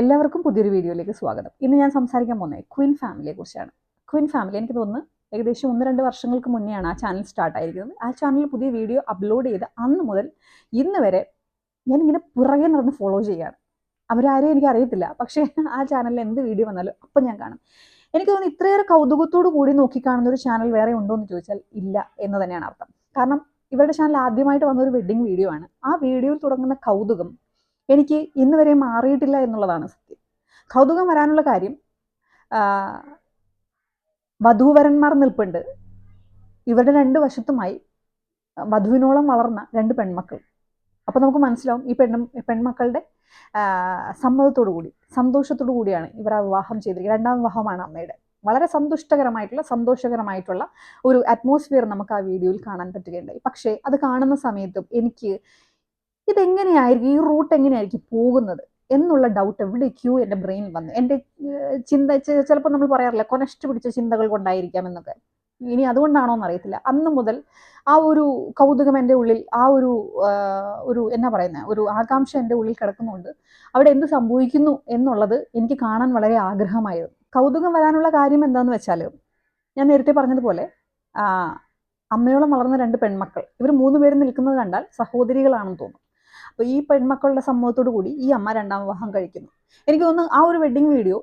എല്ലാവർക്കും പുതിയൊരു വീഡിയോയിലേക്ക് സ്വാഗതം. ഇന്ന് ഞാൻ സംസാരിക്കാൻ പോകുന്നത് ക്വിൻ ഫാമിലിയെ കുറിച്ചാണ്. ക്വിൻ ഫാമിലി എനിക്ക് തോന്നുന്നു ഏകദേശം ഒന്ന് രണ്ട് വർഷങ്ങൾക്ക് മുന്നെയാണ് ആ ചാനൽ സ്റ്റാർട്ട് ആയിരിക്കുന്നത്. ആ ചാനലിൽ പുതിയ വീഡിയോ അപ്ലോഡ് ചെയ്ത് അന്ന് മുതൽ ഇന്ന് വരെ ഞാനിങ്ങനെ പുറകെ നടന്ന് ഫോളോ ചെയ്യുകയാണ്. അവരാരെയും എനിക്ക് അറിയത്തില്ല. പക്ഷേ ആ ചാനലിൽ എന്ത് വീഡിയോ വന്നാലും അപ്പം ഞാൻ കാണും. എനിക്ക് തോന്നുന്നു ഇത്രയേറെ കൗതുകത്തോടു കൂടി നോക്കിക്കാണുന്ന ഒരു ചാനൽ വേറെ ഉണ്ടോ എന്ന് ചോദിച്ചാൽ ഇല്ല എന്ന് തന്നെയാണ് അർത്ഥം. കാരണം ഇവരുടെ ചാനൽ ആദ്യമായിട്ട് വന്ന ഒരു വെഡ്ഡിങ് വീഡിയോ ആണ്. ആ വീഡിയോയിൽ തുടങ്ങുന്ന കൗതുകം എനിക്ക് ഇന്ന് വരെ മാറിയിട്ടില്ല എന്നുള്ളതാണ് സത്യം. കൗതുകം വരാനുള്ള കാര്യം വധൂവരന്മാർ നിൽപ്പുണ്ട്. ഇവരുടെ രണ്ട് വശത്തുമായി വധുവിനോളം വളർന്ന രണ്ട് പെൺമക്കൾ. അപ്പോൾ നമുക്ക് മനസ്സിലാവും ഈ പെണ്ണും പെൺമക്കളുടെ സമ്മതത്തോടു കൂടി സന്തോഷത്തോടു കൂടിയാണ് ഇവർ ആ വിവാഹം ചെയ്തിരിക്കുന്നത്. രണ്ടാം വിവാഹമാണ് അമ്മയുടെ. വളരെ സന്തുഷ്ടകരമായിട്ടുള്ള സന്തോഷകരമായിട്ടുള്ള ഒരു അറ്റ്മോസ്ഫിയർ നമുക്ക് ആ വീഡിയോയിൽ കാണാൻ പറ്റുകയുണ്ടായി. പക്ഷേ അത് കാണുന്ന സമയത്തും എനിക്ക് ഇതെങ്ങനെയായിരിക്കും? ഈ റൂട്ട് എങ്ങനെയായിരിക്കും പോകുന്നത്? എന്നുള്ള ഡൗട്ട് എവിടേക്കോ എന്റെ ബ്രെയിനിൽ വന്നു. എന്റെ ചിന്ത ചിലപ്പോൾ നമ്മൾ പറയാറില്ല കൊനഷ്ട പിടിച്ച ചിന്തകൾ കൊണ്ടായിരിക്കാം എന്നൊക്കെ. ഇനി അതുകൊണ്ടാണോ എന്നറിയത്തില്ല. അന്ന് മുതൽ ആ ഒരു കൗതുകം എന്റെ ഉള്ളിൽ ആ ഒരു ഒരു എന്നാ പറയുന്നത് ഒരു ആകാംക്ഷ എന്റെ ഉള്ളിൽ കിടക്കുന്നുണ്ട്. അവിടെ എന്ത് സംഭവിക്കുന്നു എന്നുള്ളത് എനിക്ക് കാണാൻ വളരെ ആഗ്രഹമായിരുന്നു. കൗതുകം വരാനുള്ള കാര്യം എന്താണെന്ന് വെച്ചാൽ ഞാൻ നേരത്തെ പറഞ്ഞതുപോലെ അമ്മയോളം വളർന്ന രണ്ട് പെൺമക്കൾ. ഇവർ മൂന്ന് പേരും നിൽക്കുന്നത് കണ്ടാൽ സഹോദരികളാണെന്ന് തോന്നും. അപ്പോൾ ഈ പെൺമക്കളുടെ സമ്മതത്തോടു കൂടി ഈ അമ്മ രണ്ടാം വിവാഹം കഴിക്കുന്നു. എനിക്ക് തോന്നുന്നു ആ ഒരു വെഡ്ഡിങ് വീഡിയോ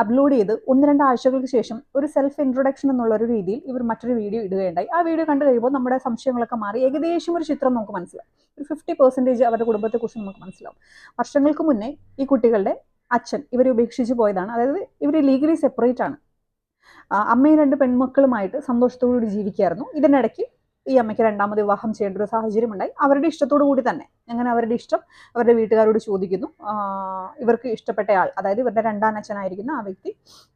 അപ്ലോഡ് ചെയ്ത് ഒന്ന് രണ്ട് ആഴ്ചകൾക്ക് ശേഷം ഒരു സെൽഫ് ഇൻട്രൊഡക്ഷൻ എന്നുള്ള ഒരു രീതിയിൽ ഇവർ മറ്റൊരു വീഡിയോ ഇടുകയുണ്ടായി. ആ വീഡിയോ കണ്ടു കഴിയുമ്പോൾ നമ്മുടെ സംശയങ്ങളൊക്കെ മാറി. ഏകദേശം ഒരു ചിത്രം നമുക്ക് മനസ്സിലാവും. ഒരു ഫിഫ്റ്റി പെർസെന്റേജ് അവരുടെ കുടുംബത്തെക്കുറിച്ച് നമുക്ക് മനസ്സിലാവും. വർഷങ്ങൾക്ക് മുന്നേ ഈ കുട്ടികളുടെ അച്ഛൻ ഇവരെ ഉപേക്ഷിച്ച് പോയതാണ്. അതായത് ഇവർ ലീഗലി സെപ്പറേറ്റ് ആണ്. അമ്മയും രണ്ട് പെൺമക്കളുമായിട്ട് സന്തോഷത്തോടുകൂടി ജീവിക്കായിരുന്നു ഇതിനിടയ്ക്ക് ഈ അമ്മയ്ക്ക് രണ്ടാമത് വിവാഹം ചെയ്യേണ്ട ഒരു സാഹചര്യം ഉണ്ടായി അവരുടെ ഇഷ്ടത്തോടു കൂടി തന്നെ. അങ്ങനെ അവരുടെ ഇഷ്ടം അവരുടെ വീട്ടുകാരോട് ചോദിക്കുന്നു. ഇവർക്ക് ഇഷ്ടപ്പെട്ട ആൾ അതായത് ഇവരുടെ രണ്ടാം അച്ഛനായിരിക്കുന്ന ആ വ്യക്തി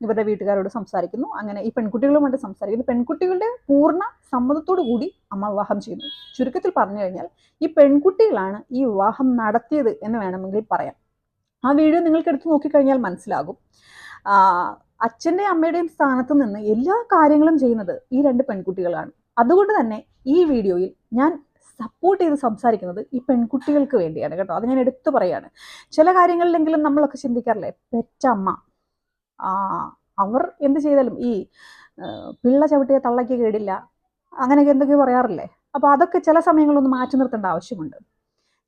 ഇവരുടെ വീട്ടുകാരോട് സംസാരിക്കുന്നു. അങ്ങനെ ഈ പെൺകുട്ടികളുമായിട്ട് സംസാരിക്കുന്നു. പെൺകുട്ടികളുടെ പൂർണ സമ്മതത്തോടു കൂടി അമ്മ വിവാഹം ചെയ്യുന്നു. ചുരുക്കത്തിൽ പറഞ്ഞു കഴിഞ്ഞാൽ ഈ പെൺകുട്ടികളാണ് ഈ വിവാഹം നടത്തിയത് എന്ന് വേണമെങ്കിൽ പറയാം. ആ വീഡിയോ നിങ്ങൾക്ക് എടുത്ത് നോക്കിക്കഴിഞ്ഞാൽ മനസ്സിലാകും. അച്ഛന്റെയും അമ്മയുടെയും സ്ഥാനത്ത് നിന്ന് എല്ലാ കാര്യങ്ങളും ചെയ്യുന്നത് ഈ രണ്ട് പെൺകുട്ടികളാണ്. അതുകൊണ്ട് തന്നെ ഈ വീഡിയോയിൽ ഞാൻ സപ്പോർട്ട് ചെയ്ത് സംസാരിക്കുന്നത് ഈ പെൺകുട്ടികൾക്ക് വേണ്ടിയാണ് കേട്ടോ. അത് ഞാൻ എടുത്തു പറയാണ്. ചില കാര്യങ്ങളിലെങ്കിലും നമ്മളൊക്കെ ചിന്തിക്കാറില്ലേ പെറ്റമ്മ അവർ എന്ത് ചെയ്താലും ഈ പിള്ള ചവിട്ടിയ തള്ളയ്ക്ക് കേടില്ല അങ്ങനെയൊക്കെ എന്തൊക്കെയോ പറയാറില്ലേ? അപ്പോൾ അതൊക്കെ ചില സമയങ്ങളൊന്ന് മാറ്റി നിർത്തേണ്ട ആവശ്യമുണ്ട്.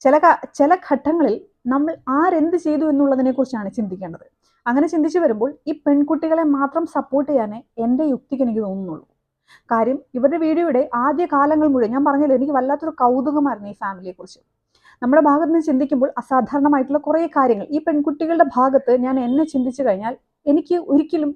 ചില ചില ഘട്ടങ്ങളിൽ നമ്മൾ ആരെന്ത് ചെയ്തു എന്നുള്ളതിനെ കുറിച്ചാണ് ചിന്തിക്കേണ്ടത്. അങ്ങനെ ചിന്തിച്ചു വരുമ്പോൾ ഈ പെൺകുട്ടികളെ മാത്രം സപ്പോർട്ട് ചെയ്യാനേ എന്റെ യുക്തിക്ക് എനിക്ക് തോന്നുന്നുള്ളൂ. കാര്യം ഇവരുടെ വീഡിയോയുടെ ആദ്യ കാലങ്ങൾ മുഴുവൻ ഞാൻ പറഞ്ഞല്ലോ എനിക്ക് വല്ലാത്തൊരു കൗതുകമായിരുന്നു ഈ ഫാമിലിയെ കുറിച്ച് നമ്മുടെ ഭാഗത്ത് നിന്ന് ചിന്തിക്കുമ്പോൾ അസാധാരണമായിട്ടുള്ള കുറേ കാര്യങ്ങൾ. ഈ പെൺകുട്ടികളുടെ ഭാഗത്ത് ഞാൻ എന്നെ ചിന്തിച്ചു കഴിഞ്ഞാൽ എനിക്ക് ഒരിക്കലും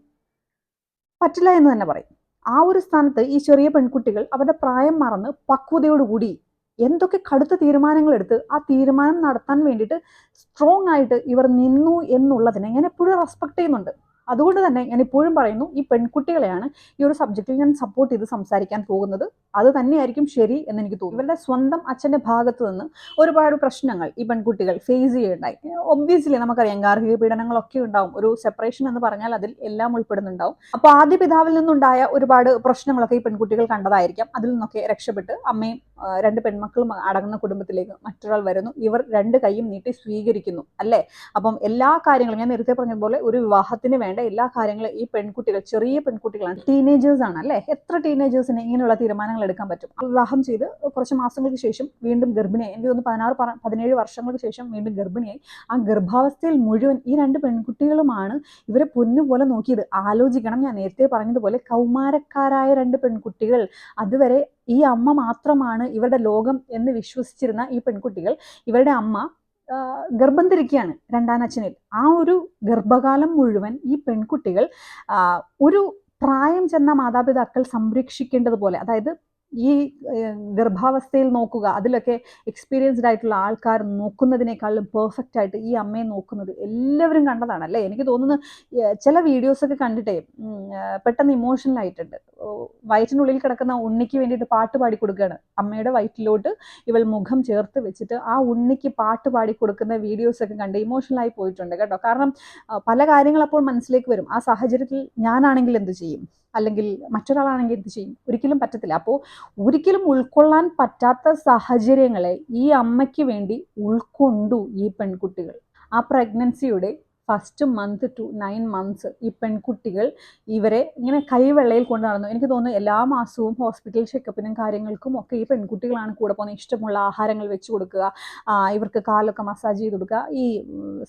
പറ്റില്ല എന്ന് തന്നെ പറയും. ആ ഒരു സ്ഥാനത്ത് ഈ ചെറിയ പെൺകുട്ടികൾ അവരുടെ പ്രായം മറന്ന് പക്വതയോടുകൂടി എന്തൊക്കെ കടുത്ത തീരുമാനങ്ങൾ എടുത്ത് ആ തീരുമാനം നടത്താൻ വേണ്ടിയിട്ട് സ്ട്രോങ് ആയിട്ട് ഇവർ നിന്നു എന്നുള്ളതിനെ ഞാൻ എപ്പോഴും റെസ്പെക്ട് ചെയ്യുന്നുണ്ട്. അതുകൊണ്ട് തന്നെ ഞാൻ ഇപ്പോഴും പറയുന്നു ഈ പെൺകുട്ടികളെയാണ് ഈ ഒരു സബ്ജക്റ്റിൽ ഞാൻ സപ്പോർട്ട് ചെയ്ത് സംസാരിക്കാൻ പോകുന്നത്. അത് തന്നെയായിരിക്കും ശരി എന്ന് എനിക്ക് തോന്നുന്നു. ഇവരുടെ സ്വന്തം അച്ഛന്റെ ഭാഗത്ത് നിന്ന് ഒരുപാട് പ്രശ്നങ്ങൾ ഈ പെൺകുട്ടികൾ ഫേസ് ചെയ്യുണ്ടായി ഒബ്വിയസ്ലി നമുക്കറിയാം ഗാർഹിക പീഡനങ്ങളൊക്കെ ഉണ്ടാവും. ഒരു സെപ്പറേഷൻ എന്ന് പറഞ്ഞാൽ അതിൽ എല്ലാം ഉൾപ്പെടുന്നുണ്ടാവും. അപ്പോൾ ആദ്യ പിതാവിൽ നിന്നുണ്ടായ ഒരുപാട് പ്രശ്നങ്ങളൊക്കെ ഈ പെൺകുട്ടികൾ കണ്ടതായിരിക്കാം. അതിൽ നിന്നൊക്കെ രക്ഷപ്പെട്ട് അമ്മയും രണ്ട് പെൺമക്കളും അടങ്ങുന്ന കുടുംബത്തിലേക്ക് മറ്റൊരാൾ വരുന്നു. ഇവർ രണ്ട് കൈയും നീട്ടി സ്വീകരിക്കുന്നു അല്ലേ? അപ്പം എല്ലാ കാര്യങ്ങളും ഞാൻ നേരത്തെ പറഞ്ഞതുപോലെ ഒരു വിവാഹത്തിന് വേണ്ട എല്ലാ കാര്യങ്ങളും ഈ പെൺകുട്ടികൾ ചെറിയ പെൺകുട്ടികളാണ്. ടീനേജേഴ്സ് ആണ് അല്ലേ? എത്ര ടീനേജേഴ്സിന് ഇങ്ങനെയുള്ള തീരുമാനങ്ങൾ എടുക്കാൻ പറ്റും? വിവാഹം ചെയ്ത് കുറച്ച് മാസങ്ങൾക്ക് ശേഷം വീണ്ടും ഗർഭിണിയായി. എനിക്ക് തോന്നുന്നു പതിനാറ് പതിനേഴ് വർഷങ്ങൾക്ക് ശേഷം വീണ്ടും ഗർഭിണിയായി. ആ ഗർഭാവസ്ഥയിൽ മുഴുവൻ ഈ രണ്ട് പെൺകുട്ടികളുമാണ് ഇവരെ പൊന്നുപോലെ നോക്കിയത്. ആലോചിക്കണം. ഞാൻ നേരത്തെ പറഞ്ഞതുപോലെ കൗമാരക്കാരായ രണ്ട് പെൺകുട്ടികൾ. അതുവരെ ഈ അമ്മ മാത്രമാണ് ഇവരുടെ ലോകം എന്ന് വിശ്വസിച്ചിരുന്ന ഈ പെൺകുട്ടികൾ. ഇവരുടെ അമ്മ ഗർഭം ധരിക്കുകയാണ് രണ്ടാം അച്ഛനിൽ ആ ഒരു ഗർഭകാലം മുഴുവൻ ഈ പെൺകുട്ടികൾ ഒരു പ്രായം ചെന്ന മാതാപിതാക്കൾ സംരക്ഷിക്കേണ്ടതുപോലെ അതായത് ഈ ഗർഭാവസ്ഥയിൽ നോക്കുക. അതിലൊക്കെ എക്സ്പീരിയൻസ്ഡ് ആയിട്ടുള്ള ആൾക്കാർ നോക്കുന്നതിനേക്കാളും പെർഫെക്റ്റ് ആയിട്ട് ഈ അമ്മയെ നോക്കുന്നത് എല്ലാവരും കണ്ടതാണ് അല്ലേ? എനിക്ക് തോന്നുന്നു ചില വീഡിയോസൊക്കെ കണ്ടിട്ടേ പെട്ടെന്ന് ഇമോഷണൽ ആയിട്ടുണ്ട്. വയറ്റിനുള്ളിൽ കിടക്കുന്ന ഉണ്ണിക്ക് വേണ്ടിയിട്ട് പാട്ട് പാടി കൊടുക്കുകയാണ് അമ്മയുടെ വയറ്റിലോട്ട് ഇവൾ മുഖം ചേർത്ത് വെച്ചിട്ട് ആ ഉണ്ണിക്ക് പാട്ട് പാടി കൊടുക്കുന്ന വീഡിയോസ് ഒക്കെ കണ്ട് ഇമോഷണൽ ആയി പോയിട്ടുണ്ട് കേട്ടോ. കാരണം പല കാര്യങ്ങൾ അപ്പോൾ മനസ്സിലേക്ക് വരും. ആ സാഹചര്യത്തിൽ ഞാനാണെങ്കിൽ എന്ത് ചെയ്യും? അല്ലെങ്കിൽ മറ്റൊരാളാണെങ്കിൽ എന്ത് ചെയ്യും? ഒരിക്കലും പറ്റത്തില്ല. അപ്പോൾ ഒരിക്കലും ഉൾക്കൊള്ളാൻ പറ്റാത്ത സാഹചര്യങ്ങളെ ഈ അമ്മയ്ക്ക് വേണ്ടി ഉൾക്കൊണ്ടു ഈ പെൺകുട്ടികൾ. ആ പ്രഗ്നൻസിയുടെ first month to nine months ഈ പെൺകുട്ടികൾ ഇവരെ ഇങ്ങനെ കൈവെള്ളയിൽ കൊണ്ടു നടന്നു. എനിക്ക് തോന്നുന്നു എല്ലാ മാസവും ഹോസ്പിറ്റൽ ചെക്കപ്പിനും കാര്യങ്ങൾക്കും ഒക്കെ ഈ പെൺകുട്ടികളാണ് കൂടെ പോകുന്നത്. ഇഷ്ടമുള്ള ആഹാരങ്ങൾ വെച്ച് കൊടുക്കുക ഇവർക്ക് കാലൊക്കെ മസാജ് ചെയ്ത് കൊടുക്കുക. ഈ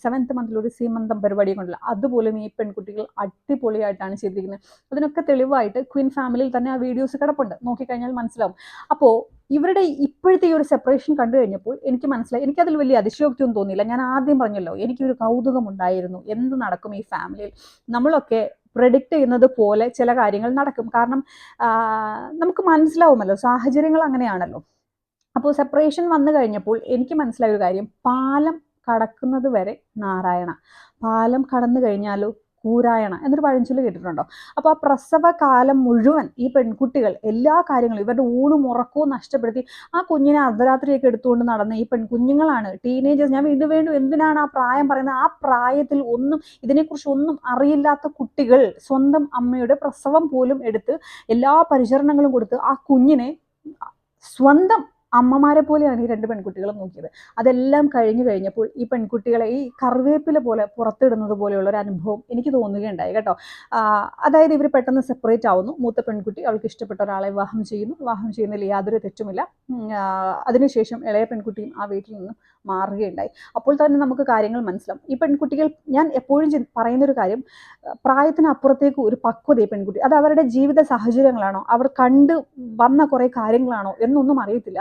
സെവൻത്ത് മന്തിൽ ഒരു സീമന്തം പരിപാടി കൊണ്ടുള്ള അതുപോലും ഈ പെൺകുട്ടികൾ അടിപൊളിയായിട്ടാണ് ചെയ്തിരിക്കുന്നത്. അതിനൊക്കെ തെളിവായിട്ട് ക്വീൻ ഫാമിലിയിൽ തന്നെ ആ വീഡിയോസ് കിടപ്പുണ്ട്. നോക്കിക്കഴിഞ്ഞാൽ മനസ്സിലാവും. അപ്പോൾ ഇവരുടെ ഇപ്പോഴത്തെ ഈ ഒരു സെപ്പറേഷൻ കണ്ടു കഴിഞ്ഞപ്പോൾ എനിക്ക് മനസ്സിലായി. എനിക്കതിൽ വലിയ അതിശയോക്തിയൊന്നും തോന്നിയില്ല. ഞാൻ ആദ്യം പറഞ്ഞല്ലോ എനിക്കൊരു കൗതുകം ഉണ്ടായിരുന്നു. എന്ത് നടക്കും ഈ ഫാമിലിയിൽ നമ്മളൊക്കെ പ്രഡിക്റ്റ് ചെയ്യുന്നത് പോലെ ചില കാര്യങ്ങൾ നടക്കും. കാരണം നമുക്ക് മനസ്സിലാവുമല്ലോ സാഹചര്യങ്ങൾ അങ്ങനെയാണല്ലോ. അപ്പോൾ സെപ്പറേഷൻ വന്നു കഴിഞ്ഞപ്പോൾ എനിക്ക് മനസ്സിലായ ഒരു കാര്യം പാലം കടക്കുന്നത് വരെ നാരായണ. പാലം കടന്നു കഴിഞ്ഞാലോ കൂരായണ എന്നൊരു പഴഞ്ചൊല്ല് കേട്ടിട്ടുണ്ടോ? അപ്പോൾ ആ പ്രസവ കാലം മുഴുവൻ ഈ പെൺകുട്ടികൾ എല്ലാ കാര്യങ്ങളും ഇവരുടെ ഊണും ഉറക്കവും നഷ്ടപ്പെടുത്തി ആ കുഞ്ഞിനെ അർദ്ധരാത്രിയൊക്കെ എടുത്തുകൊണ്ട് നടന്ന ഈ പെൺകുഞ്ഞുങ്ങളാണ് ടീനേജേഴ്സ് ഞാൻ വീണ്ടും വീണ്ടും എന്തിനാണ് ആ പ്രായം പറയുന്നത്? ആ പ്രായത്തിൽ ഒന്നും ഇതിനെക്കുറിച്ച് ഒന്നും അറിയില്ലാത്ത കുട്ടികൾ സ്വന്തം അമ്മയുടെ പ്രസവം പോലും എടുത്ത് എല്ലാ പരിചരണങ്ങളും കൊടുത്ത് ആ കുഞ്ഞിനെ സ്വന്തം അമ്മമാരെ പോലെയാണ് ഈ രണ്ട് പെൺകുട്ടികളും നോക്കിയത്. അതെല്ലാം കഴിഞ്ഞു കഴിഞ്ഞപ്പോൾ ഈ പെൺകുട്ടികളെ ഈ കറിവേപ്പില പോലെ പുറത്തിടുന്നത് പോലെയുള്ള ഒരു അനുഭവം എനിക്ക് തോന്നുകയുണ്ടായി കേട്ടോ. അതായത് ഇവർ പെട്ടെന്ന് സെപ്പറേറ്റ് ആവുന്നു. മൂത്ത പെൺകുട്ടി അവൾക്ക് ഇഷ്ടപ്പെട്ട ഒരാളെ വിവാഹം ചെയ്യുന്നു. വിവാഹം ചെയ്യുന്നതിൽ യാതൊരു തെറ്റുമില്ല. അതിനുശേഷം ഇളയ പെൺകുട്ടിയും ആ വീട്ടിൽ നിന്ന് മാറുകയുണ്ടായി. അപ്പോൾ തന്നെ നമുക്ക് കാര്യങ്ങൾ മനസ്സിലാവും. ഈ പെൺകുട്ടികൾ ഞാൻ എപ്പോഴും പറയുന്നൊരു കാര്യം പ്രായത്തിനപ്പുറത്തേക്ക് ഒരു പക്വത ഈ പെൺകുട്ടി അത് അവരുടെ ജീവിത സാഹചര്യങ്ങളാണോ അവർ കണ്ട് വന്ന കുറേ കാര്യങ്ങളാണോ എന്നൊന്നും അറിയത്തില്ല.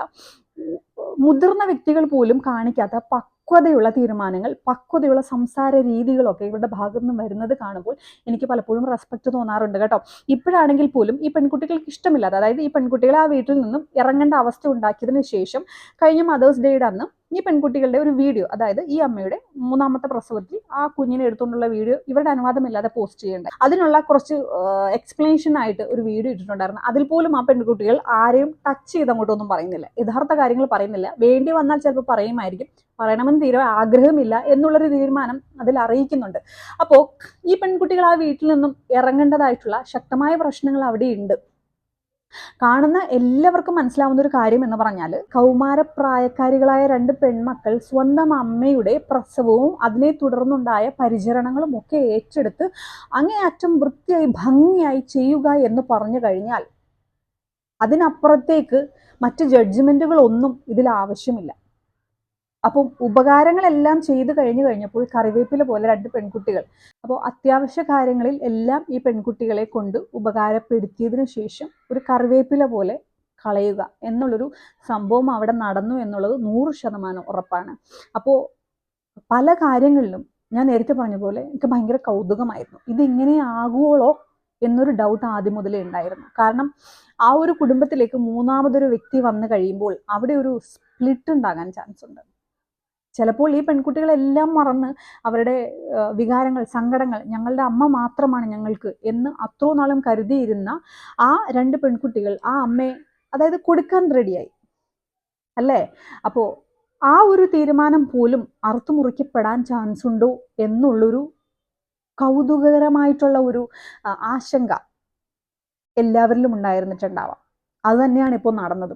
മുതിർന്ന വ്യക്തികൾ പോലും കാണിക്കാത്ത പക്വതയുള്ള തീരുമാനങ്ങൾ പക്വതയുള്ള സംസാര രീതികളൊക്കെ ഇവരുടെ ഭാഗത്തു വരുന്നത് കാണുമ്പോൾ എനിക്ക് പലപ്പോഴും റെസ്പെക്റ്റ് തോന്നാറുണ്ട് കേട്ടോ. ഇപ്പോഴാണെങ്കിൽ പോലും ഈ പെൺകുട്ടികൾക്ക് ഇഷ്ടമില്ലാതെ അതായത് ഈ പെൺകുട്ടികളെ ആ വീട്ടിൽ നിന്നും ഇറങ്ങേണ്ട അവസ്ഥ ഉണ്ടാക്കിയതിന് ശേഷം കഴിഞ്ഞ മദേഴ്സ് ഡേയുടെ അന്ന് ഈ പെൺകുട്ടികളുടെ ഒരു വീഡിയോ അതായത് ഈ അമ്മയുടെ മൂന്നാമത്തെ പ്രസവത്തിൽ ആ കുഞ്ഞിനെ എടുത്തുകൊണ്ടുള്ള വീഡിയോ ഇവരുടെ അനുവാദമില്ലാതെ പോസ്റ്റ് ചെയ്യേണ്ടത് അതിനുള്ള കുറച്ച് എക്സ്പ്ലനേഷൻ ആയിട്ട് ഒരു വീഡിയോ ഇട്ടിട്ടുണ്ടായിരുന്നു. അതിൽ പോലും ആ പെൺകുട്ടികൾ ആരെയും ടച്ച് ചെയ്ത് അങ്ങോട്ടൊന്നും പറയുന്നില്ല. യഥാർത്ഥ കാര്യങ്ങൾ പറയുന്നില്ല. വേണ്ടി വന്നാൽ ചിലപ്പോൾ പറയുമായിരിക്കും. പറയണമെന്ന് തീരെ ആഗ്രഹമില്ല എന്നുള്ളൊരു തീരുമാനം അതിൽ അറിയിക്കുന്നുണ്ട്. അപ്പോൾ ഈ പെൺകുട്ടികൾ ആ വീട്ടിൽ നിന്നും ഇറങ്ങേണ്ടതായിട്ടുള്ള ശക്തമായ പ്രശ്നങ്ങൾ അവിടെയുണ്ട്. കാണുന്ന എല്ലാവർക്കും മനസ്സിലാവുന്ന ഒരു കാര്യം എന്ന് പറഞ്ഞാൽ കൗമാരപ്രായക്കാരികളായ രണ്ട് പെൺമക്കൾ സ്വന്തം അമ്മയുടെ പ്രസവവും അതിനെ തുടർന്നുണ്ടായ പരിചരണങ്ങളും ഒക്കെ ഏറ്റെടുത്ത് അങ്ങേയറ്റം വൃത്തിയായി ഭംഗിയായി ചെയ്യുക എന്ന് പറഞ്ഞു കഴിഞ്ഞാൽ അതിനപ്പുറത്തേക്ക് മറ്റ് ജഡ്ജ്മെന്റുകളൊന്നും ഇതിൽ ആവശ്യമില്ല. അപ്പം ഉപകാരങ്ങളെല്ലാം ചെയ്തു കഴിഞ്ഞു കഴിഞ്ഞപ്പോൾ കറിവേപ്പില പോലെ രണ്ട് പെൺകുട്ടികൾ. അപ്പോൾ അത്യാവശ്യ കാര്യങ്ങളിൽ എല്ലാം ഈ പെൺകുട്ടികളെ കൊണ്ട് ഉപകാരപ്പെടുത്തിയതിനു ശേഷം ഒരു കറിവേപ്പില പോലെ കളയുക എന്നുള്ളൊരു സംഭവം അവിടെ നടന്നു എന്നുള്ളത് നൂറ് ശതമാനം ഉറപ്പാണ്. അപ്പോൾ പല കാര്യങ്ങളിലും ഞാൻ നേരത്തെ പറഞ്ഞ പോലെ എനിക്ക് ഭയങ്കര കൗതുകമായിരുന്നു. ഇതിങ്ങനെ ആകുവോളോ എന്നൊരു ഡൗട്ട് ആദ്യം മുതലേ ഉണ്ടായിരുന്നു. കാരണം ആ ഒരു കുടുംബത്തിലേക്ക് മൂന്നാമതൊരു വ്യക്തി വന്നു കഴിയുമ്പോൾ അവിടെ ഒരു സ്പ്ലിറ്റ് ഉണ്ടാകാൻ ചാൻസ് ഉണ്ട്. ചിലപ്പോൾ ഈ പെൺകുട്ടികളെല്ലാം മറന്ന് അവരുടെ വികാരങ്ങൾ സങ്കടങ്ങൾ ഞങ്ങളുടെ അമ്മ മാത്രമാണ് ഞങ്ങൾക്ക് എന്ന് അത്രോ നാളും കരുതിയിരുന്ന ആ രണ്ട് പെൺകുട്ടികൾ ആ അമ്മയെ അതായത് കൊടുക്കാൻ റെഡിയായി. അല്ലേ? അപ്പോൾ ആ ഒരു തീരുമാനം പോലും അറുത്തുമുറിക്കപ്പെടാൻ ചാൻസ് ഉണ്ടോ എന്നുള്ളൊരു കൗതുകകരമായിട്ടുള്ള ഒരു ആശങ്ക എല്ലാവരിലും ഉണ്ടായിരുന്നിട്ടുണ്ടാവാം. അത് തന്നെയാണ് ഇപ്പോൾ നടന്നത്.